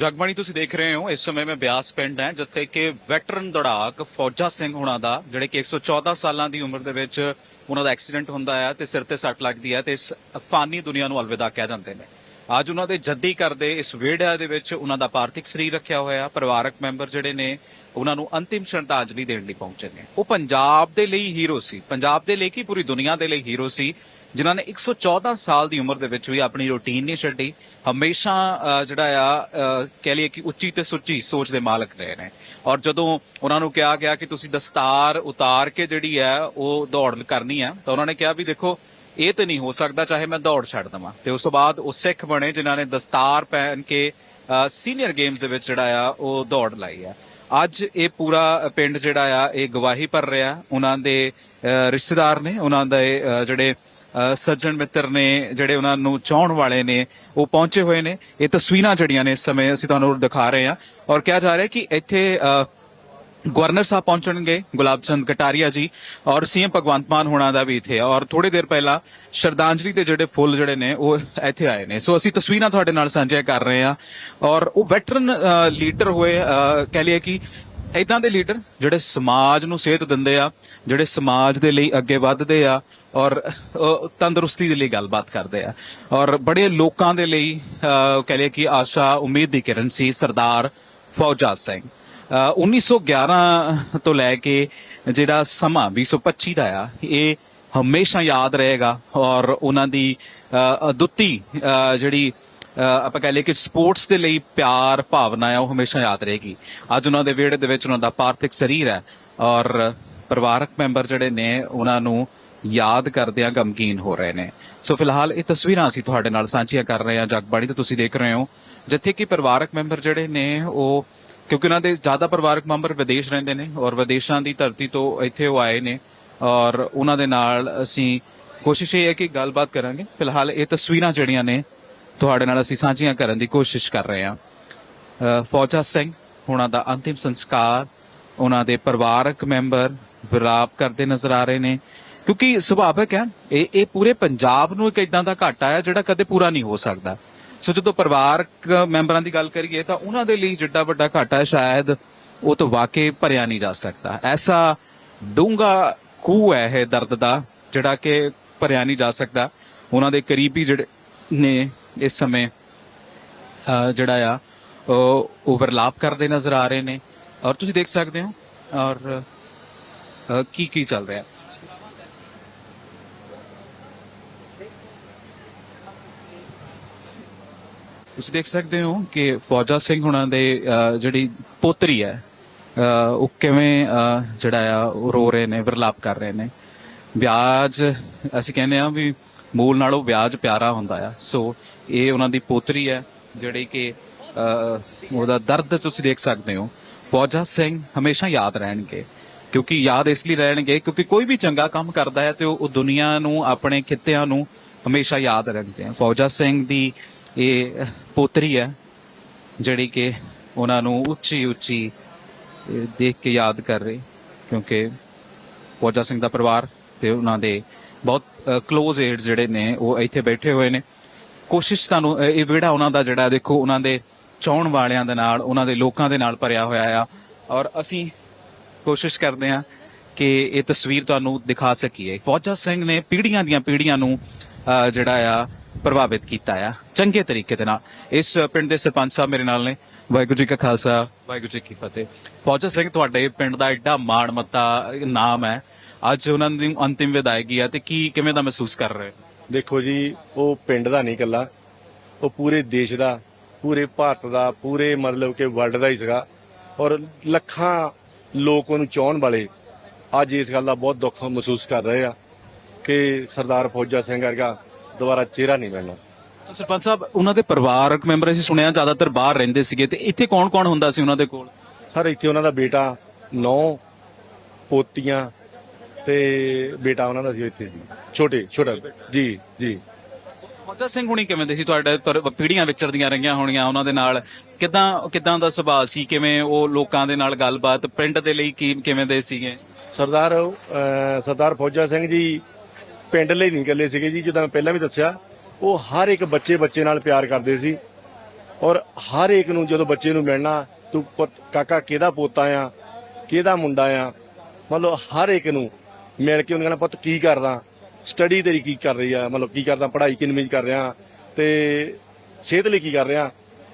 ਜਗਬਾਣੀ ਤੁਸੀਂ ਦੇਖ ਰਹੇ ਹੋ, ਇਸ ਸਮੇਂ ਮੈਂ ਬਿਆਸ ਪਿੰਡ ਹੈ, ਜਿੱਥੇ ਕਿ ਵੈਟਰਨ ਦੌੜਾਕ ਫੌਜਾ ਸਿੰਘ ਹੁਣਾਂ ਦਾ, ਜਿਹੜੇ ਕਿ 114 ਸਾਲਾਂ ਦੀ ਉਮਰ ਦੇ ਵਿੱਚ ਉਹਨਾਂ ਦਾ ਐਕਸੀਡੈਂਟ ਹੁੰਦਾ ਹੈ ਤੇ ਸਿਰ ਤੇ ਸੱਟ ਲੱਗਦੀ ਹੈ ਤੇ ਇਸ ਫਾਨੀ ਦੁਨੀਆ ਨੂੰ ਅਲਵਿਦਾ ਕਹਿ ਦਿੰਦੇ ਨੇ। ਅੱਜ ਉਹਨਾਂ ਦੇ ਜੱਦੀ ਕਰਦੇ ਇਸ ਵਿਹੜਾ ਦੇ ਵਿੱਚ ਉਹਨਾਂ ਦਾ ਪਾਰਥਿਕ ਸਰੀਰ ਰੱਖਿਆ ਹੋਇਆ, ਪਰਿਵਾਰਕ ਮੈਂਬਰ ਜਿਹੜੇ ਨੇ, ਉਹਨਾਂ ਨੂੰ ਅੰਤਿਮ ਸ਼ਰਧਾਂਜਲੀ ਦੇਣ ਲਈ ਪਹੁੰਚੇ ਨੇ। ਉਹ ਪੰਜਾਬ ਦੇ ਲਈ ਹੀਰੋ ਸੀ। ਪੰਜਾਬ ਦੇ ਲਈ ਕੀ ਪੂਰੀ ਦੁਨੀਆ ਦੇ ਲਈ ਹੀਰੋ ਸੀ? ਜਿਨ੍ਹਾਂ ਨੇ 114 ਸਾਲ ਦੀ ਉਮਰ ਦੇ ਵਿੱਚ ਵੀ ਆਪਣੀ ਰੁਟੀਨ ਨਹੀਂ ਛੱਡੀ, ਹਮੇਸ਼ਾ ਜਿਹੜਾ ਆ ਕਹਿ ਲਈਏ ਕਿ ਉੱਚੀ ਤੇ ਸੁੱਚੀ ਸੋਚ ਦੇ ਮਾਲਕ ਰਹੇ ਨੇ। ਔਰ ਜਦੋਂ ਉਹਨਾਂ ਨੂੰ ਕਿਹਾ ਗਿਆ ਕਿ ਤੁਸੀਂ ਦਸਤਾਰ ਉਤਾਰ ਕੇ ਜਿਹੜੀ ਹੈ ਉਹ ਦੌੜ ਕਰਨੀ ਹੈ ਤਾਂ ਉਹਨਾਂ ਨੇ ਕਿਹਾ ਵੀ ਦੇਖੋ, ਇਹ ਤੇ ਨਹੀਂ ਹੋ ਸਕਦਾ ਚਾਹੇ ਮੈਂ ਦੌੜ ਛੱਡ ਦਵਾਂ। ਤੇ ਉਸ ਤੋਂ ਬਾਅਦ ਉਹ ਸਿੱਖ ਬਣੇ ਜਿਨ੍ਹਾਂ ਨੇ ਦਸਤਾਰ ਪਹਿਨ ਕੇ ਸੀਨੀਅਰ ਗੇਮਸ ਦੇ ਵਿੱਚ ਜਿਹੜਾ ਆ, ਉਹ ਦੌੜ ਲਾਈ ਆ। ਅੱਜ ਇਹ ਪੂਰਾ ਪਿੰਡ ਜਿਹੜਾ ਆ, ਇਹ ਗਵਾਹੀ ਭਰ ਰਿਹਾ। ਉਹਨਾਂ ਦੇ ਰਿਸ਼ਤੇਦਾਰ ਨੇ, ਉਹਨਾਂ ਦੇ ਜਿਹੜੇ ਸੱਜਣ ਮਿੱਤਰ ਨੇ ਜਿਹੜੇ ਉਹਨਾਂ ਨੂੰ ਚਾਹਣ ਵਾਲੇ ਨੇ, ਉਹ ਪਹੁੰਚੇ ਹੋਏ ਨੇ। ਇਹ ਤਸਵੀਰਾਂ ਜਿਹੜੀਆਂ ਨੇ ਇਸ ਸਮੇਂ ਅਸੀਂ ਤੁਹਾਨੂੰ ਦਿਖਾ ਰਹੇ ਹਾਂ। ਔਰ ਕਿਹਾ ਜਾ ਰਿਹਾ ਕਿ ਇੱਥੇ ਗਵਰਨਰ ਸਾਹਿਬ ਪਹੁੰਚਣਗੇ, ਗੁਲਾਬ ਚੰਦ ਕਟਾਰੀਆ ਜੀ ਔਰ ਸੀਐਮ ਭਗਵੰਤ ਮਾਨ ਹੋਣਾ ਦਾ ਵੀ ਇੱਥੇ ਔਰ ਥੋੜੀ ਦੇਰ ਪਹਿਲਾਂ ਸ਼ਰਧਾਂਜਲੀ ਦੇ ਜਿਹੜੇ ਫੁੱਲ ਜਿਹੜੇ ਨੇ, ਉਹ ਇੱਥੇ ਆਏ ਨੇ। ਸੋ ਅਸੀਂ ਤਸਵੀਰਾਂ ਤੁਹਾਡੇ ਨਾਲ ਸਾਂਝੀਆਂ ਕਰ ਰਹੇ ਹਾਂ। ਔਰ ਉਹ ਵੈਟਰਨ ਲੀਡਰ ਹੋਏ ਕਹਿ ਲਈਏ ਕਿ ਇਦਾਂ ਦੇ ਲੀਡਰ ਜਿਹੜੇ ਸਮਾਜ ਨੂੰ ਸੇਧ ਦਿੰਦੇ ਆ ਜਿਹੜੇ ਸਮਾਜ ਦੇ ਲਈ ਅੱਗੇ ਵੱਧਦੇ ਆ ਔਰ ਤੰਦਰੁਸਤੀ ਦੇ ਲਈ ਗੱਲਬਾਤ ਕਰਦੇ ਆ। ਔਰ ਬੜੇ ਲੋਕਾਂ ਦੇ ਲਈ ਅਹ, ਕਹਿ ਲਈਏ ਕਿ ਆਸ਼ਾ ਉਮੀਦ ਦੀ ਕਿਰਨ ਸੀ ਸਰਦਾਰ ਫੌਜਾ ਸਿੰਘ। ਅਹ 1911 ਤੋਂ ਲੈ ਕੇ ਜਿਹੜਾ ਸਮਾਂ 2025 ਦਾ ਆ ਇਹ ਹਮੇਸ਼ਾ ਯਾਦ ਰਹੇਗਾ ਔਰ ਉਹਨਾਂ ਦੀ ਅਦੁੱਤੀ ਜਿਹੜੀ ਆਪਾਂ ਕਹ ਲਈਏ ਕਿ ਸਪੋਰਟਸ ਦੇ ਲਈ ਪਿਆਰ, ਭਾਵਨਾ ਹੈ ਉਹ ਹਮੇਸ਼ਾ ਯਾਦ ਰਹੇਗੀ। ਅੱਜ ਉਹਨਾਂ ਦੇ ਵਿਹੜੇ ਦੇ ਵਿੱਚ ਉਹਨਾਂ ਦਾ ਪਾਰਥਿਕ ਸਰੀਰ ਹੈ ਔਰ ਪਰਿਵਾਰਕ ਮੈਂਬਰ ਜਿਹੜੇ ਨੇ, ਉਹਨਾਂ ਨੂੰ ਯਾਦ ਕਰਦਿਆਂ ਗਮਗੀਨ ਹੋ ਰਹੇ ਨੇ। ਸੋ ਫਿਲਹਾਲ ਇਹ ਤਸਵੀਰਾਂ ਅਸੀਂ ਤੁਹਾਡੇ ਨਾਲ ਸਾਂਝੀਆਂ ਕਰ ਰਹੇ ਹਾਂ ਜਗਬਾਣੀ ਤੇ ਤੁਸੀਂ ਦੇਖ ਰਹੇ ਹੋ, ਜਿੱਥੇ ਕਿ ਪਰਿਵਾਰਕ ਮੈਂਬਰ ਜਿਹੜੇ ਨੇ, ਉਹ ਕਿਉਂਕਿ ਉਹਨਾਂ ਦੇ ਜ਼ਿਆਦਾ ਪਰਿਵਾਰਕ ਮੈਂਬਰ ਵਿਦੇਸ਼ ਰਹਿੰਦੇ ਨੇ ਔਰ ਵਿਦੇਸ਼ਾਂ ਦੀ ਧਰਤੀ ਤੋਂ ਇੱਥੇ ਉਹ ਆਏ ਨੇ ਔਰ ਉਹਨਾਂ ਦੇ ਨਾਲ ਅਸੀਂ ਕੋਸ਼ਿਸ਼ ਇਹ ਹੈ ਕਿ ਗੱਲਬਾਤ ਕਰਾਂਗੇ। ਫਿਲਹਾਲ ਇਹ ਤਸਵੀਰਾਂ ਜਿਹੜੀਆਂ ਨੇ ਤੁਹਾਡੇ ਨਾਲ ਅਸੀਂ ਸਾਂਝੀਆਂ ਕਰਨ ਦੀ ਕੋਸ਼ਿਸ਼ ਕਰ ਰਹੇ ਹਾਂ। ਫੌਜਾ ਸਿੰਘ ਉਹਨਾਂ ਦਾ ਅੰਤਿਮ ਸੰਸਕਾਰ, ਉਹਨਾਂ ਦੇ ਪਰਿਵਾਰਕ ਮੈਂਬਰ ਵਿਲਾਪ ਕਰਦੇ ਨਜ਼ਰ ਆ ਰਹੇ ਨੇ। ਕਿਉਂਕਿ ਸੁਭਾਵਿਕ ਹੈ ਇਹ ਇਹ ਪੂਰੇ ਪੰਜਾਬ ਨੂੰ ਇੱਕ ਇਦਾਂ ਦਾ ਘਾਟਾ ਹੈ ਜਿਹੜਾ ਕਦੇ ਪੂਰਾ ਨਹੀਂ ਹੋ ਸਕਦਾ। ਸੋ ਜਦੋਂ ਪਰਿਵਾਰਕ ਮੈਂਬਰਾਂ ਦੀ ਗੱਲ ਕਰੀਏ ਤਾਂ ਉਹਨਾਂ ਦੇ ਲਈ ਜਿੱਡਾ ਵੱਡਾ ਘਾਟਾ ਹੈ, ਸ਼ਾਇਦ ਉਹ ਤਾਂ ਵਾਕਈ ਭਰਿਆ ਨਹੀਂ ਜਾ ਸਕਦਾ। ਐਸਾ ਡੂੰਗਾ ਖੂਹ ਹੈ ਇਹ ਦਰਦ ਦਾ, ਜਿਹੜਾ ਕਿ ਭਰਿਆ ਨਹੀਂ ਜਾ ਸਕਦਾ। ਉਹਨਾਂ ਦੇ ਕਰੀਬੀ ਜਿਹੜੇ ਨੇ ਇਸ ਸਮੇਂ ਜਿਹੜਾ ਆ ਉਹ ਓਵਰਲਾਪ ਕਰਦੇ ਨਜ਼ਰ ਆ ਰਹੇ ਨੇ। ਔਰ ਤੁਸੀਂ ਦੇਖ ਸਕਦੇ ਹੋ ਔਰ ਕੀ ਕੀ ਚੱਲ ਰਿਹਾ? ਤੁਸੀਂ ਦੇਖ ਸਕਦੇ ਹੋ ਕਿ ਫੌਜਾ ਸਿੰਘ ਹੁਣਾਂ ਦੇ ਅਹ, ਜਿਹੜੀ ਪੋਤਰੀ ਹੈ ਅਹ, ਉਹ ਕਿਵੇਂ ਅਹ, ਜਿਹੜਾ ਆ ਉਹ ਰੋ ਰਹੇ ਨੇ ਵਿਰਲਾਪ ਕਰ ਰਹੇ ਨੇ। ਵਿਆਜ ਅਸੀਂ ਕਹਿੰਦੇ ਆ ਵੀ ਮੂਲ ਨਾਲੋਂ ਵਿਆਜ ਪਿਆਰਾ ਹੁੰਦਾ ਆ। ਸੋ ਇਹ ਉਹਨਾਂ ਦੀ ਪੋਤਰੀ ਹੈ, ਜਿਹੜੀ ਕਿ ਉਹਦਾ ਦਰਦ ਤੁਸੀਂ ਦੇਖ ਸਕਦੇ ਹੋ। ਫੌਜਾ ਸਿੰਘ ਹਮੇਸ਼ਾ ਯਾਦ ਰਹਿਣਗੇ, ਕਿਉਂਕਿ ਯਾਦ ਇਸ ਲਈ ਰਹਿਣਗੇ ਕਿਉਂਕਿ ਕੋਈ ਵੀ ਚੰਗਾ ਕੰਮ ਕਰਦਾ ਹੈ ਤੇ ਉਹ ਦੁਨੀਆ ਨੂੰ, ਆਪਣੇ ਖਿੱਤਿਆਂ ਨੂੰ ਹਮੇਸ਼ਾ ਯਾਦ ਰੱਖਦੇ ਆ ਫੌਜਾ ਸਿੰਘ ਦੀ ਇਹ ਪੋਤਰੀ ਹੈ, ਜਿਹੜੀ ਕਿ ਉਹਨਾਂ ਨੂੰ ਉੱਚੀ ਉੱਚੀ ਦੇਖ ਕੇ ਯਾਦ ਕਰ ਰਹੇ, ਕਿਉਂਕਿ ਫੌਜਾ ਸਿੰਘ ਦਾ ਪਰਿਵਾਰ ਤੇ ਉਹਨਾਂ ਦੇ ਬਹੁਤ ক্লোਜ਼ ਏਡਸ ਜਿਹੜੇ ਨੇ, ਉਹ ਇੱਥੇ ਬੈਠੇ ਹੋਏ ਨੇ। ਕੋਸ਼ਿਸ਼ ਤੁਹਾਨੂੰ ਇਹ ਵਿਹੜਾ ਉਹਨਾਂ ਦਾ ਜਿਹੜਾ, ਦੇਖੋ, ਉਹਨਾਂ ਦੇ ਚਾਹਣ ਵਾਲਿਆਂ ਦੇ ਨਾਲ, ਉਹਨਾਂ ਦੇ ਲੋਕਾਂ ਦੇ ਨਾਲ ਭਰਿਆ ਹੋਇਆ ਆ। ਔਰ ਅਸੀਂ ਕੋਸ਼ਿਸ਼ ਕਰਦੇ ਹਾਂ ਕਿ ਇਹ ਤਸਵੀਰ ਤੁਹਾਨੂੰ ਦਿਖਾ ਸਕੀਏ। ਫੌਜਾ ਸਿੰਘ ਨੇ ਪੀੜ੍ਹੀਆਂ ਦੀਆਂ ਪੀੜ੍ਹੀਆਂ ਨੂੰ ਜਿਹੜਾ ਆ, ਪ੍ਰਭਾਵਿਤ ਕੀਤਾ ਆ। ਚੰਗੇ ਤਰੀਕੇ ਦੇ ਨਾਲ। ਇਸ ਪਿੰਡ ਦੇ ਸਰਪੰਚ ਸਾਹਿਬ ਮੇਰੇ ਨਾਲ ਨੇ। ਵਾਹਿਗੁਰੂ ਜੀ ਕਾ ਖਾਲਸਾ, ਵਾਹਿਗੁਰੂ ਜੀ ਕੀ ਫਤਿਹ। ਫੌਜਾ ਸਿੰਘ, ਤੁਹਾਡੇ ਪਿੰਡ ਦਾ ਐਡਾ ਮਾਣ ਮੱਤਾ ਨਾਮ ਹੈ। ਅੱਜ ਉਹਨਾਂ ਦੀ ਅੰਤਿਮ ਵਿਦਾਇਗੀ ਆ ਤੇ ਕੀ ਕਿਵੇਂ ਦਾ ਮਹਿਸੂਸ ਕਰ ਰਹੇ ਹੋ? ਦੇਖੋ ਜੀ ਉਹ ਪਿੰਡ ਦਾ ਨਹੀਂ ਇਕੱਲਾ। ਉਹ ਪੂਰੇ ਦੇਸ਼ ਦਾ ਪੂਰੇ ਭਾਰਤ ਦਾ ਪੂਰੇ ਮਤਲਬ ਕਿ ਵਰਲਡ ਦਾ ਹੀ ਸੀਗਾ। ਔਰ ਲੱਖਾਂ ਲੋਕ ਉਹਨੂੰ ਚਾਹਣ ਵਾਲੇ ਅੱਜ ਇਸ ਗੱਲ ਦਾ ਬਹੁਤ ਦੁੱਖ ਮਹਿਸੂਸ ਕਰ ਰਹੇ ਆ ਕਿ ਸਰਦਾਰ ਫੌਜਾ ਸਿੰਘ ਵਰਗਾ ਦੁਬਾਰਾ ਚਿਹਰਾ ਨਹੀਂ ਮਿਲਣਾ। ਸਰਪੰਚ ਸਾਹਿਬ ਉਹਨਾਂ ਦੇ ਪਰਿਵਾਰਕ ਮੈਂਬਰ ਅਸੀਂ ਸੁਣਿਆ ਜ਼ਿਆਦਾਤਰ ਬਾਹਰ ਰਹਿੰਦੇ ਸੀਗੇ ਤੇ ਇੱਥੇ ਕੌਣ-ਕੌਣ ਹੁੰਦਾ ਸੀ ਉਹਨਾਂ ਦੇ ਕੋਲ? ਸਰ ਇੱਥੇ ਉਹਨਾਂ ਦਾ ਬੇਟਾ ਨੌ ਪੋਤੀਆਂ ਤੇ ਬੇਟਾ ਉਹਨਾਂ ਦਾ ਸੀ ਇੱਥੇ ਜੀ। ਛੋਟੇ ਛੋਟਾ। ਜੀ ਜੀ। ਫੌਜਾ ਸਿੰਘ ਹੁਣੀ ਕਿਵੇਂ ਦੇ ਸੀ ਤੁਹਾਡੇ ਪਰ ਪੀੜ੍ਹੀਆਂ ਵਿਚਰਦੀਆਂ ਰਹੀਆਂ ਹੋਣੀਆਂ ਉਹਨਾਂ ਦੇ ਨਾਲ। ਕਿਦਾਂ ਕਿਦਾਂ ਦਾ ਸੁਭਾਅ ਸੀ? ਕਿਵੇਂ ਉਹ ਲੋਕਾਂ ਦੇ ਨਾਲ ਗੱਲਬਾਤ ਪਿੰਡ ਦੇ ਲਈ ਕੀ ਕਿਵੇਂ ਦੇ ਸੀਗੇ? ਸਰਦਾਰ ਸਰਦਾਰ ਫੌਜਾ ਸਿੰਘ ਜੀ ਪਿੰਡ ਲਈ ਨਹੀਂ ਇਕੱਲੇ ਸੀਗੇ ਜੀ ਜਿੱਦਾਂ ਮੈਂ ਪਹਿਲਾਂ ਵੀ ਦੱਸਿਆ। ਉਹ ਹਰ ਇੱਕ ਬੱਚੇ ਬੱਚੇ ਨਾਲ ਪਿਆਰ ਕਰਦੇ ਸੀ। ਔਰ ਹਰ ਇੱਕ ਨੂੰ ਜਦੋਂ ਬੱਚੇ ਨੂੰ ਮਿਲਣਾ ਤੂੰ ਕਾਕਾ ਕਿਹਦਾ ਪੋਤਾ ਆ? ਕਿਹਦਾ ਮੁੰਡਾ ਆ? ਮਤਲਬ ਹਰ ਇੱਕ ਨੂੰ ਮਿਲ ਕੇ ਉਹਨੂੰ ਕਹਿਣਾ ਪੁੱਤ ਕੀ ਕਰਦਾ? ਸਟੱਡੀ ਤੇਰੀ ਕੀ ਕਰ ਰਹੀ ਆ? ਮਤਲਬ ਕੀ ਕਰਦਾ? ਪੜ੍ਹਾਈ ਕਿੰਨੀ ਕਰ ਰਿਹਾ? ਤੇ ਸਿਹਤ ਲਈ ਕੀ ਕਰ ਰਿਹਾ?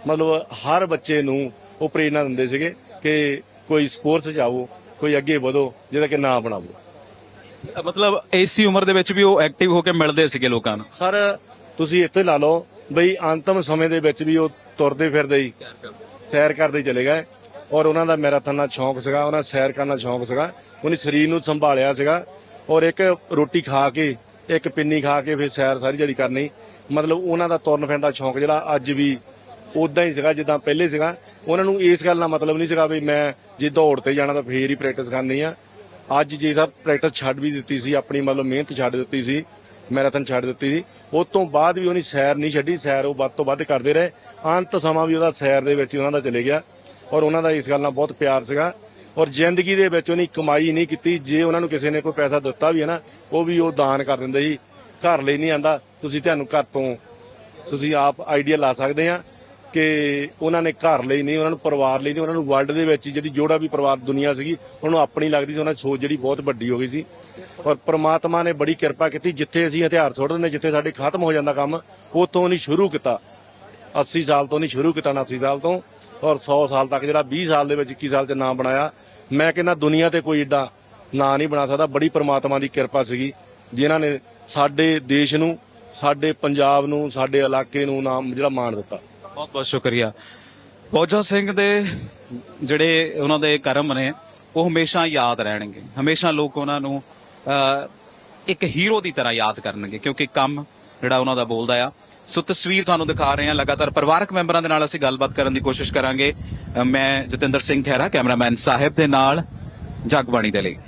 ਮਤਲਬ ਹਰ ਬੱਚੇ ਨੂੰ ਉਹ ਪ੍ਰੇਰਣਾ ਦਿੰਦੇ ਸੀਗੇ ਕਿ ਕੋਈ ਸਪੋਰਟਸ ਚ ਆਵੋ ਕੋਈ ਅੱਗੇ ਵਧੋ ਜਿਹਦਾ ਕਿ ਨਾਂ ਬਣਾਵੋ। ਮਤਲਬ ਇਸੀ ਉਮਰ ਦੇ ਵਿੱਚ ਵੀ ਉਹ ਐਕਟਿਵ ਹੋ ਕੇ ਮਿਲਦੇ ਸੀਗੇ ਲੋਕਾਂ ਨੂੰ? ਸਰ ਤੁਸੀਂ ਇੱਥੇ ਲਾ ਲਓ ਬਈ ਅੰਤਮ ਸਮੇਂ ਦੇ ਵਿੱਚ ਵੀ ਉਹ ਤੁਰਦੇ ਫਿਰਦੇ ਹੀ ਸੈਰ ਕਰਦੇ। ਚਲੇ ਗਏ। ਔਰ ਉਹਨਾਂ ਦਾ ਮੈਰਾਥਨ ਦਾ ਸ਼ੌਂਕ ਸੀਗਾ, ਉਹਨਾਂ ਸੈਰ ਕਰਨ ਦਾ ਸ਼ੌਂਕ ਸੀਗਾ। ਉਹਨੇ ਸਰੀਰ ਨੂੰ ਸੰਭਾਲਿਆ ਸੀਗਾ ਔਰ ਇੱਕ ਰੋਟੀ ਖਾ ਕੇ, ਇੱਕ ਪਿੰਨੀ ਖਾ ਕੇ ਫਿਰ ਸੈਰ ਸਾਰੀ ਜਿਹੜੀ ਕਰਨੀ। ਮਤਲਬ ਉਹਨਾਂ ਦਾ ਤੁਰਨ ਫਿਰਨ ਦਾ ਸ਼ੌਂਕ ਜਿਹੜਾ ਅੱਜ ਵੀ ਉਦਾਂ ਹੀ ਸੀਗਾ, ਜਿੱਦਾਂ ਪਹਿਲੇ ਸੀਗਾ। ਉਹਨਾਂ ਨੂੰ ਇਸ ਗੱਲ ਦਾ ਮਤਲਬ ਨਹੀਂ ਸੀਗਾ ਵੀ ਮੈਂ ਜੇ ਦੌੜ ਤੇ ਜਾਣਾ ਤਾਂ ਫੇਰ ਹੀ ਪ੍ਰੈਕਟਿਸ ਕਰਨੀ ਆ। ਅੱਜ ਜੇ ਸਭ ਪ੍ਰੈਕਟਿਸ ਛੱਡ ਵੀ ਦਿੱਤੀ ਸੀ, ਆਪਣੀ ਮਤਲਬ ਮਿਹਨਤ ਛੱਡ ਦਿੱਤੀ ਸੀ, ਮੈਰਾਥਨ ਛੱਡ ਦਿੱਤੀ ਸੀ, ਉਸ ਤੋਂ ਬਾਅਦ ਵੀ ਉਹਨੇ ਸੈਰ ਨਹੀਂ ਛੱਡੀ। ਸੈਰ ਉਹ ਵੱਧ ਤੋਂ ਵੱਧ ਕਰਦੇ ਰਹੇ। ਅੰਤ ਸਮਾਂ ਵੀ ਉਹਦਾ ਸੈਰ ਦੇ ਵਿੱਚ ਉਹਨਾਂ ਦਾ ਚਲੇ ਗਿਆ। ਔਰ ਉਹਨਾਂ ਦਾ ਇਸ ਗੱਲ ਨਾਲ ਬਹੁਤ ਪਿਆਰ ਸੀਗਾ। ਔਰ ਜ਼ਿੰਦਗੀ ਦੇ ਵਿੱਚ ਉਹਨੇ ਕਮਾਈ ਨਹੀਂ ਕੀਤੀ। ਜੇ ਉਹਨਾਂ ਨੂੰ ਕਿਸੇ ਨੇ ਕੋਈ ਪੈਸਾ ਦਿੱਤਾ ਵੀ ਹੈ ਨਾ, ਉਹ ਵੀ ਉਹ ਦਾਨ ਕਰ ਦਿੰਦੇ ਸੀ। ਘਰ ਲਈ ਨਹੀਂ ਆਂਦਾ। ਤੁਸੀਂ ਤੁਹਾਨੂੰ ਘਰ ਤੋਂ, ਤੁਸੀਂ ਆਪ ਆਈਡੀਆ ਲਾ ਸਕਦੇ ਆ ਕਿ ਉਹਨਾਂ ਨੇ ਘਰ ਲਈ ਨਹੀਂ, ਉਹਨਾਂ ਨੂੰ ਪਰਿਵਾਰ ਲਈ ਨਹੀਂ, ਉਹਨਾਂ ਨੂੰ ਵਰਲਡ ਦੇ ਵਿੱਚ ਜਿਹੜੀ ਜੋੜਾ ਵੀ ਪਰਿਵਾਰ ਦੁਨੀਆ ਸੀਗੀ, ਉਹਨੂੰ ਆਪਣੀ ਲੱਗਦੀ ਸੀ। ਉਹਨਾਂ ਦੀ ਸੋਚ ਜਿਹੜੀ ਬਹੁਤ ਵੱਡੀ ਹੋ ਗਈ ਸੀ। ਔਰ ਪ੍ਰਮਾਤਮਾ ਨੇ ਬੜੀ ਕਿਰਪਾ ਕੀਤੀ। ਜਿੱਥੇ ਅਸੀਂ ਹਥਿਆਰ ਸੁੱਟ ਦਿੰਦੇ ਜਿੱਥੇ ਸਾਡੇ ਖਤਮ ਹੋ ਜਾਂਦਾ ਕੰਮ ਉਤੋਂ ਉਹਨੇ ਸ਼ੁਰੂ ਕੀਤਾ। 80 ਸਾਲ ਤੋਂ ਨਹੀਂ, ਸ਼ੁਰੂ ਕੀਤਾ 89 ਸਾਲ ਤੋਂ। ਔਰ 100 ਸਾਲ ਤੱਕ ਜਿਹੜਾ 20 ਸਾਲ ਦੇ ਵਿੱਚ 21 ਸਾਲ ਚ ਨਾਮ ਬਣਾਇਆ। ਮੈਂ ਕਹਿੰਦਾ ਦੁਨੀਆ ਤੇ ਕੋਈ ਏਡਾ ਨਾਂ ਨਹੀਂ ਬਣਾ ਸਕਦਾ। ਬੜੀ ਪ੍ਰਮਾਤਮਾ ਦੀ ਕਿਰਪਾ ਸੀਗੀ, ਜਿਨ੍ਹਾਂ ਨੇ ਸਾਡੇ ਦੇਸ਼ ਨੂੰ, ਸਾਡੇ ਪੰਜਾਬ ਨੂੰ, ਸਾਡੇ ਇਲਾਕੇ ਨੂੰ ਨਾਮ ਜਿਹੜਾ ਮਾਣ ਦਿੱਤਾ। ਬਹੁਤ ਬਹੁਤ ਸ਼ੁਕਰੀਆ। ਫੌਜਾ ਸਿੰਘ ਦੇ ਜਿਹੜੇ ਉਹਨਾਂ ਦੇ ਕਰਮ ਨੇ, ਉਹ ਹਮੇਸ਼ਾ ਯਾਦ ਰਹਿਣਗੇ। ਹਮੇਸ਼ਾ ਲੋਕ ਉਹਨਾਂ ਨੂੰ ਇੱਕ ਹੀਰੋ ਦੀ ਤਰ੍ਹਾਂ ਯਾਦ ਕਰਨਗੇ, ਕਿਉਂਕਿ ਕੰਮ ਜਿਹੜਾ ਉਹਨਾਂ ਦਾ ਬੋਲਦਾ ਆ ਸੋ ਤਸਵੀਰ ਤੁਹਾਨੂੰ ਦਿਖਾ ਰਹੇ ਹਾਂ ਲਗਾਤਾਰ ਪਰਿਵਾਰਕ ਮੈਂਬਰਾਂ ਦੇ ਨਾਲ ਅਸੀਂ ਗੱਲਬਾਤ ਕਰਨ ਦੀ ਕੋਸ਼ਿਸ਼ ਕਰਾਂਗੇ। ਮੈਂ ਜਤਿੰਦਰ ਸਿੰਘ ਖਹਿਰਾ ਕੈਮਰਾਮੈਨ ਸਾਹਿਬ ਦੇ ਨਾਲ, ਜਗਬਾਣੀ ਦੇ ਲਈ।